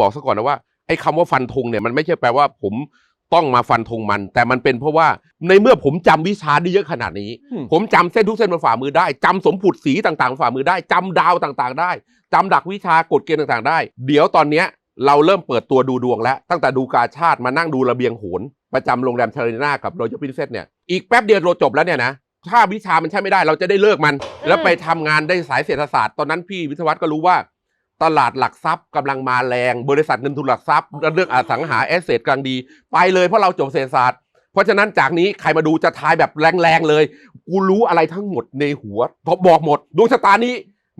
บอกซะก่อนนะว่าไอ้คำว่าฟันธงเนี่ยมันไม่ใช่แปลว่าผมต้องมาฟันธงมัน แต่มันเป็นเพราะว่าในเมื่อผมจำวิชาได้เยอะขนาดนี้อืมผมจำเส้นทุกเส้นบนฝ่ามือได้จำสมผุดสีต่างๆบนฝ่ามือได้จำดาวต่างๆ ได้จำดักวิชากฎเกณฑ์ต่างๆ ได้ เดี๋ยวตอนเนี้ยเราเริ่มเปิดตัวดูดวงแล้ว ตั้งแต่ดูกาชาติมานั่งดูระเบียงโหน ประจำโรงแรมเทเลนากับโรยัลพินเซสเนี่ยอีกแป๊บเดียวเราจบแล้วเนี่ยนะถ้าวิชามันใช้ไม่ได้เราจะได้เลิกมัน แล้วไปทำงานได้สายเศรษฐศาสตร์ตอนนั้นพี่วิทยาวัฒน์ก็รู้ว่า ตลาดหลักทรัพย์กำลังมาแรงบริษัทเงินทุนหลักทรัพย์เรื่องอสังหาแอสเซทกลางดี ไปเลยเพราะเราจบเศรษฐศาสตร์ เพราะฉะนั้นจากนี้ใครมาดูจะทายแบบแรงๆเลย กูรู้อะไรทั้งหมดในหัวบอกหมดดวงชะตานี้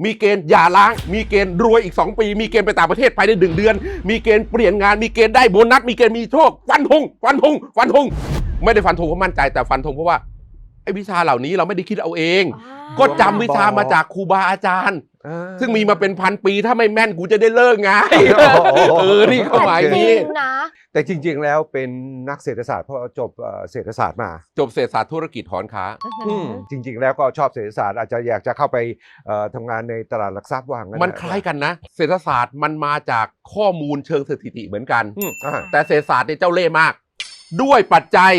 มีเกณฑ์หย่าล้าง มีเกณฑ์รวยอีก 2 ปี มีเกณฑ์ไปต่างประเทศภายในหนึ่งเดือน มีเกณฑ์เปลี่ยนงาน มีเกณฑ์ได้โบนัส มีเกณฑ์มีโชค ฟันธง ฟันธง ฟันธง ไม่ได้ฟันธงเพราะมั่นใจแต่ฟันธงเพราะว่าไอ้วิชาเหล่านี้เราไม่ได้คิดเอาเองอ่าก็จำวิชามาจากครูบาอาจารย์อ่า ซึ่งมีมาเป็นพันปีถ้าไม่แม่นกูจะได้เลิกไงโอ้โหเออนี่เขาหมายแต่จรินี้งนะแต่จริง ๆ แล้วเป็นนักเศรษฐศาสตร์เพราะจบเอ่อเศรษฐศาสตร์มา จบเศรษฐศาสตร์ธุรกิจถอนค้าอืมจริง ๆ แล้วก็ชอบเศรษฐศาสตร์อาจจะอยากจะเข้าไปเอ่อทำงานในตลาดหลักทรัพย์ว่างมันคล้ายกันนะ เศรษฐศาสตร์มันมาจากข้อมูลเชิงสถิติเหมือนกันอืมอ่าแต่เศรษฐศาสตร์เนี่ยเจ้าเล่ห์มาก ด้วยปัจจัย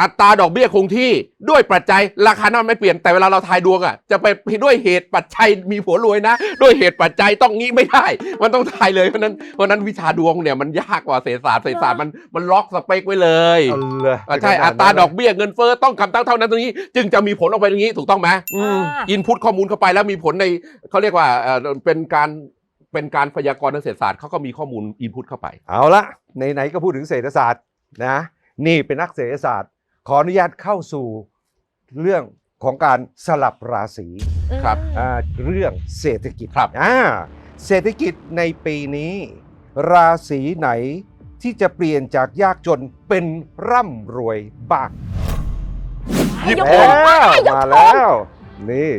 อัตราดอกเบี้ยคงที่ด้วยปัจจัยราคาน้ำมันไม่เปลี่ยนแต่เวลาเราทายดวงอะจะไปด้วยเหตุปัจจัยมีผัวรวยนะ ด้วยเหตุปัจจัยต้องงี้ไม่ได้ มันต้องทายเลยเพราะฉะนั้นเพราะฉะนั้นวิชาดวงเนี่ยมันยากกว่าเศรษฐศาสตร์เศรษฐศาสตร์มันมันล็อกสเปคไว้เลยเอาเลยอะใช่อัตราดอกเบี้ยเงินเฟ้อต้องคำตั้งเท่านั้นตรงนี้ จึงจะมีผลออกไปตรงนี้ถูกต้องไหมอืมอ่าอินพุตข้อมูลเข้าไปแล้วมีผลในเขาเรียกว่าเอ่อเป็นการเป็นการพยากรณ์ทางเศรษฐศาสตร์เขาก็มีข้อมูลอินพุตเข้าไป เอาละไหนๆก็พูดถึงเศรษฐศาสตร์นะนี่เป็นนักเศรษฐศาสตร์ ขออนุญาตเข้าสู่เรื่องของการสลับราศีครับอ่าเรื่องเศรษฐกิจครับอ่าเศรษฐกิจในปีนี้ ราศีไหนที่จะเปลี่ยนจากยากจนเป็นร่ำรวยบ้างหยิบยกโอ่ธงงมาแล้วยกมาธแล้งวนี่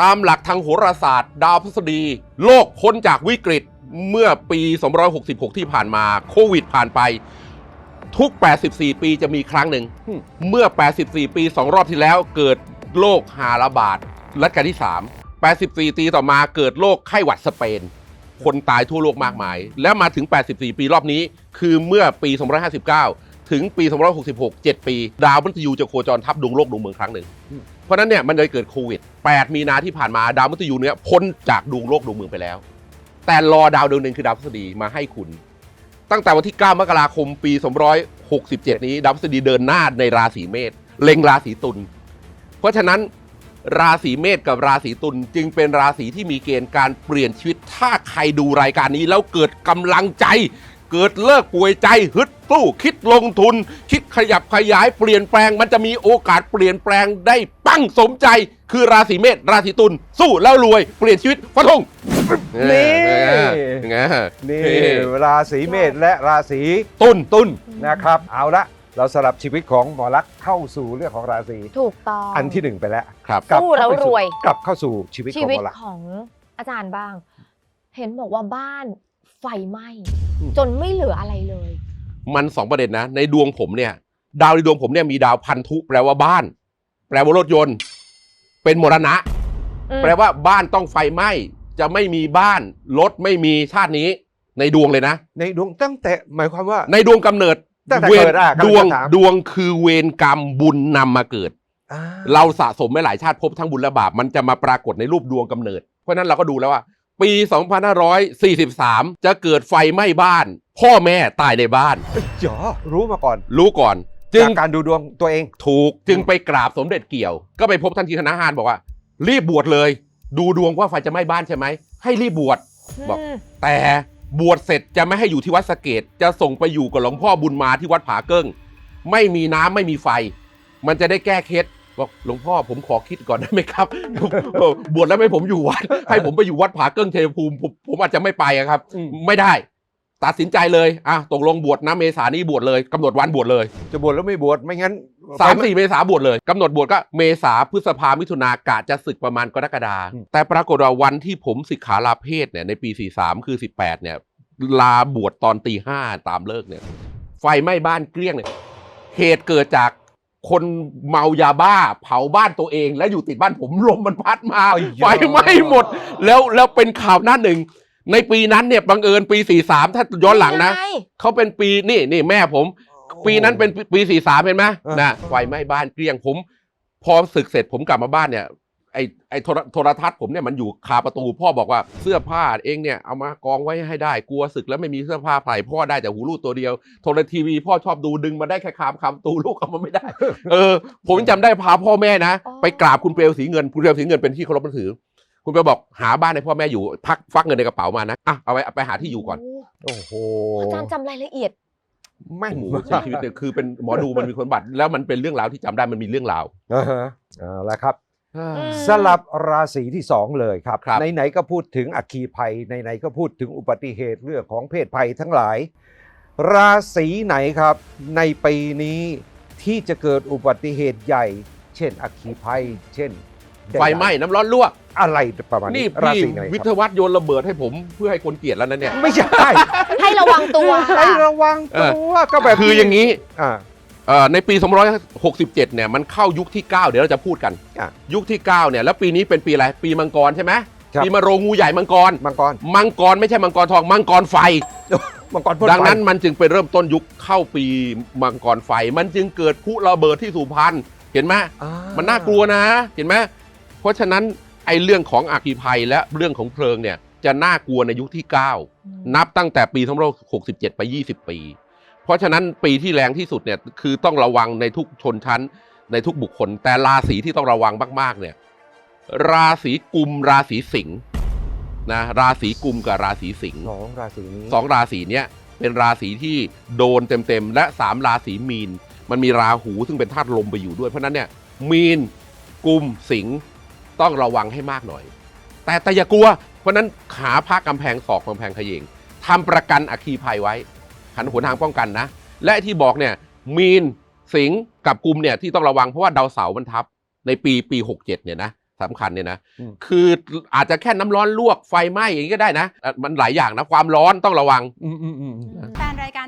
ตามหลักทางโหราศาสตร์ ดาวพฤษฎี โลกพ้นจากวิกฤตเมื่อปี 266 ที่ผ่านมาโควิดผ่านไป ทุก 84 ปีจะมีครั้งหนึ่งอืมเมื่อ 84 ปี 2 รอบที่แล้วเกิดโรคหาระบาดรัชกาลที่ 3 84 ปีต่อมาเกิดโรคไข้หวัดสเปน คนตายทั่วโลกมากมาย แล้วมาถึง 84 ปีรอบนี้ คือเมื่อปี 259 ถึงปี 266 7 ปี ดาวมฤตยูจะโคจรทับดวงโลกดวงเมืองครั้งหนึ่ง เพราะฉะนั้นเนี่ยมันเลยเกิดโควิด 8 มีนาที่ผ่านมาดาวมฤตยูเนี่ยพ้นจากดวงโลกดวงเมืองไปแล้ว แต่รอดาวดวงหนึ่งคือดาวพฤษฎีมาให้คุณ ตั้งแต่วันที่ 9 มกราคมปี 267 นี้ดาวพฤษฎีเดินหน้าในราศีเมษเล็งราศีตุลเพราะฉะนั้นราศีเมษกับราศีตุลจึงเป็นราศีที่มีเกณฑ์การเปลี่ยนชีวิต ถ้าใครดูรายการนี้แล้วเกิดกำลังใจ เกิดเลิกป่วยใจฮึดสู้คิดลงทุน คิดขยับขยายเปลี่ยนแปลงมันจะมีโอกาสเปลี่ยนแปลงได้ปั้งสมใจ คือราศีเมษราศีตุลสู้แล้วรวยเปลี่ยนชีวิตฟันธง นี่เป็นไงนี่ราศีเมษและราศีตุลตุลนะครับ เอาละเราสลับชีวิตของหมอลักษณ์เข้าสู่เรื่องของราศีถูกต้องอันที่หนึ่งไปแล้วครับกลับสู้แล้วเข้าไปสู่รวยกลับเข้าสู่ชีวิตขชีองวิหตมอลักษณ์ของอาจารย์บ้าง เห็นบอกว่าบ้านไฟไหม้อืมจนไม่เหลืออะไรเลย มันสองประเด็นนะ ในดวงผมเนี่ย ดาวในดวงผมเนี่ยมีดาวพันธุแปลว่าบ้าน แปลว่ารถยนต์ เป็นมรณะอืมแปลว่าบ้านต้องไฟไหม้ จะไม่มีบ้านรถไม่มีชาตินี้ในดวงเลยนะ ในดวงตั้งแต่หมายความว่า ในดวงกำเนิดตั้งแต่เวรเกิดอะกำลังดวงจะถามดวงคือเวรกรรมบุญนำมาเกิดอ่าเราสะสมไม่หลายชาติพบทั้งบุญและบาปมันจะมาปรากฏในรูปดวงกำเนิด เพราะฉะนั้นเราก็ดูแล้วว่า ปี 2543 จะเกิดไฟไหม้บ้าน พ่อแม่ตายในบ้านจ๋อรู้มาก่อน รู้ก่อน จึงจากการดูดวงตัวเองถูกจึงไปกราบสมเด็จเกี่ยว ก็ไปพบท่านทีคณะฮานบอกว่า รีบบวชเลย ดูดวงว่าไฟจะไหม้บ้านใช่ไหม ให้รีบบวชบอกมแต่บวชเสร็จจะไม่ให้อยู่ที่วัดสะเกดจะส่งไปอยู่กับหลวงพ่อบุญมาที่วัดผาเกิ้ง ไม่มีน้ำไม่มีไฟ มันจะได้แก้เคล็ดบอกหลวงพ่อผมขอคิดก่อนได้ไหมครับ บวชแล้วไม่ให้ผมอยู่วัดให้ผมไปอยู่วัดผาเกิ้งเทพภูมิผมผมอาจจะไม่ไปอะครับอืมไม่ได้ ตัดสินใจเลยอะตกลงบวชนะเมษานี้บวชเลยกำหนดวันบวชเลยจะบวชแล้วไม่บวชไม่งั้นสามสี่เมษาบวชเลยกำหนดบวชก็เมษาพฤษภามิถุนากะจะศึกประมาณกรกฎาแต่ปรากฏว่าวันที่ผมสิกขาลาเพศเนี่ยในปี 43 คือ 18เนี่ยลาบวชตอนตีห้าตามเลิกเนี่ยไฟไหม้บ้านเกลี้ยงเลยเหตุเกิดจากคนเมายาบ้าเผาบ้านตัวเอง แล้วอยู่ติดบ้านผมลมมันพัดมาอ้ยไฟไหม้หมด แล้วแล้วเป็นข่าวหน้าหนึ่ง ในปีนั้นเนี่ยบังเอิญปี 43 ถ้าย้อนหลังนะไเขาเป็นปีนี่นี่แม่ผม ปีนั้นเป็นปีปีสี่สามเห็นไหมอะนะไฟไหม้บ้านเกลี้ยงผม พอศึกเสร็จผมกลับมาบ้านเนี่ยไอไอโทรโทรทัศน์ผมเนี่ยมันอยู่คาประตู พ่อบอกว่าเสื้อผ้าเองเนี่ยเอามากองไว้ให้ได้กลัวศึกแล้วไม่มีเสื้อผ้าใส่พ่อได้แต่หูรูดตัวเดียว โทรทีวีพ่อชอบดูดึงมาได้แค่คามคำตูลูกเอามาไม่ได้ เออ ผมจำได้พาพ่อแม่นะอ๋อไปกราบคุณเปลวสีเงินคุณเปลวสีเงินเป็นที่เคารพนับถือ คุณเปลวบอกหาบ้านให้พ่อแม่อยู่พักฟักเงินในกระเป๋ามานะอะเอาไว้เอาไปหาที่อยู่ก่อน โอ้โอ้โหอาจารย์จำรายละเอียดแม่นโอ้โหมากชีวิตเนี่ยคือเป็นหมอดูมันมีคนบัตรแล้วมันเป็นเรื่องราวที่จำได้มันมีเรื่องราว อ่าฮะเอาละครับ ม สลับราศีที่สองเลยครับ ครับ ไหนๆก็พูดถึงอัคคีภัยไหนๆก็พูดถึงอุบัติเหตุเรื่องของเพศภัยทั้งหลาย ราศีไหนครับ ในปีนี้ที่จะเกิดอุบัติเหตุใหญ่ เช่นอัคคีภัย เช่นไฟไหม้น้ำร้อนลวก อะไรประมาณนี่นี้ราพี่ศีไหนวิคทรับยวัฒน์โยนระเบิดให้ผมเพื่อให้คนเกลียดแล้วนะเนี่ย ไม่ใช่ให้ระวังตัวให้ระวังตัวก็แบบคืออย่างนี้อ่า เอ่อในปี 267 เนี่ยมันเข้ายุคที่ 9 เดี๋ยวเราจะพูดกัน อะยุคที่ 9 เนี่ยแล้วปีนี้เป็นปีอะไร ปีมังกรใช่ไหมครับ ปีมะโรงงูใหญ่มังกร มังกรมังกรไม่ใช่มังกรทองมังกรไฟ มังกรพ่นไฟดังนั้นมันจึงเป็นเริ่มต้นยุคเข้าปีมังกรไฟ มันจึงเกิดพลุระเบิดที่สุพรรณเห็นไหมอ่ามันน่ากลัวนะ เห็นไหมเพราะฉะนั้น ไอ้เรื่องของอาคีภัยและเรื่องของเพลิงเนี่ยจะน่ากลัวในยุคที่ 9 นับตั้งแต่ปี2567 ไป 20 ปี เพราะฉะนั้นปีที่แรงที่สุดเนี่ยคือต้องระวังในทุกชนชั้นในทุกบุคคล แต่ราศีที่ต้องระวังมาก ๆ เนี่ยราศีกุมราศีสิงห์นะราศีกุมกับราศีสิงห์สองราศีนี้สองราศีเนี้ยเป็นราศีที่โดนเต็มๆและสามราศีมีน มันมีราหูซึ่งเป็นธาตุลมไปอยู่ด้วยเพราะฉะนั้นเนี่ยมีนกุมสิงห์ ต้องระวังให้มากหน่อย แต่แต่อย่ากลัว เพราะฉะนั้นขาพระกำแพงศอกกำแพงเขยงทำประกันอัคคีภัยไว้หันหนทางป้องกันนะ และที่บอกเนี่ยมีนสิงห์กับกุมเนี่ยที่ต้องระวังเพราะว่าดาวเสาร์มันทับ ในปีปี67เนี่ยนะสำคัญเนี่ยนะอืมคืออาจจะแค่น้ำร้อนลวกไฟไหม้อย่างนี้ก็ได้นะอะมันหลายอย่างนะ ความร้อนต้องระวังอืมอืมอืมแฟนรายการ